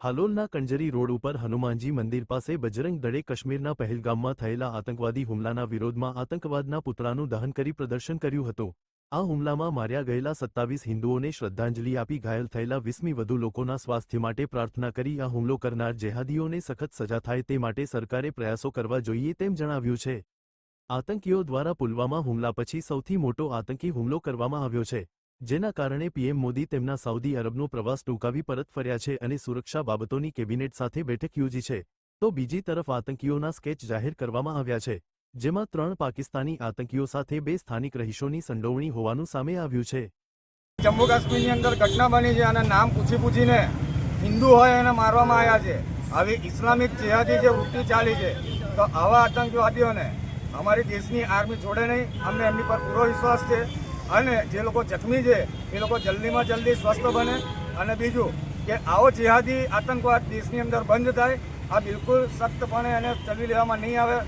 હાલોલના Kanjari road ઉપર હનુમાનજી મંદિર પાસે બજરંગ દળે કાશ્મીરના પહેલગામમાં થયેલા આતંકવાદી હુમલાના વિરોધમાં આતંકવાદના પુતળાનું દહન કરી પ્રદર્શન કર્યું હતું. આ હુમલામાં માર્યા ગયેલા સત્તાવીસ હિન્દુઓને શ્રદ્ધાંજલિ આપી ઘાયલ થયેલા વીસમી વધુ લોકોના સ્વાસ્થ્ય માટે પ્રાર્થના કરી આ હુમલો કરનાર જેહાદીઓને સખત સજા થાય તે માટે સરકારે પ્રયાસો કરવા જોઈએ તેમ જણાવ્યું છે. આતંકીઓ દ્વારા પુલવામા હુમલા પછી સૌથી મોટો આતંકી હુમલો કરવામાં આવ્યો છે. જેના કારણે પીએમ મોદી તેમના સાઉદી અરબનો પ્રવાસ ટૂંકાવી પરત ફર્યા છે અને સુરક્ષા બાબતોની કેબિનેટ સાથે બેઠક યોજી છે. તો બીજી તરફ આતંકીઓના સ્કેચ જાહેર કરવામાં આવ્યા છે, જેમાં ત્રણ પાકિસ્તાની આતંકીઓ સાથે બે સ્થાનિક રહીશોની સંડોવણી હોવાનું સામે આવ્યું છે. જમ્મુ કાશ્મીરની અંદર ઘટના બની છે અને નામ પૂછી પૂછીને હિન્દુ હોય એને મારવામાં આવ્યા છે. આવી ઇસ્લામિક જેહાદી જે વૃત્તિ ચાલી છે, તો આવા આતંકવાદીઓને અમારી દેશની આર્મી છોડે નહીં. અમને એમની પર પૂરો વિશ્વાસ છે. અને જે લોકો જખમી છે, એ લોકો જલ્દીમાં જલ્દી સ્વસ્થ બને. અને બીજું કે આવો જેહાદી આતંકવાદ દેશની અંદર બંધ થાય, આ બિલકુલ સખ્તપણે એને ચલી લેવામાં નહીં આવે.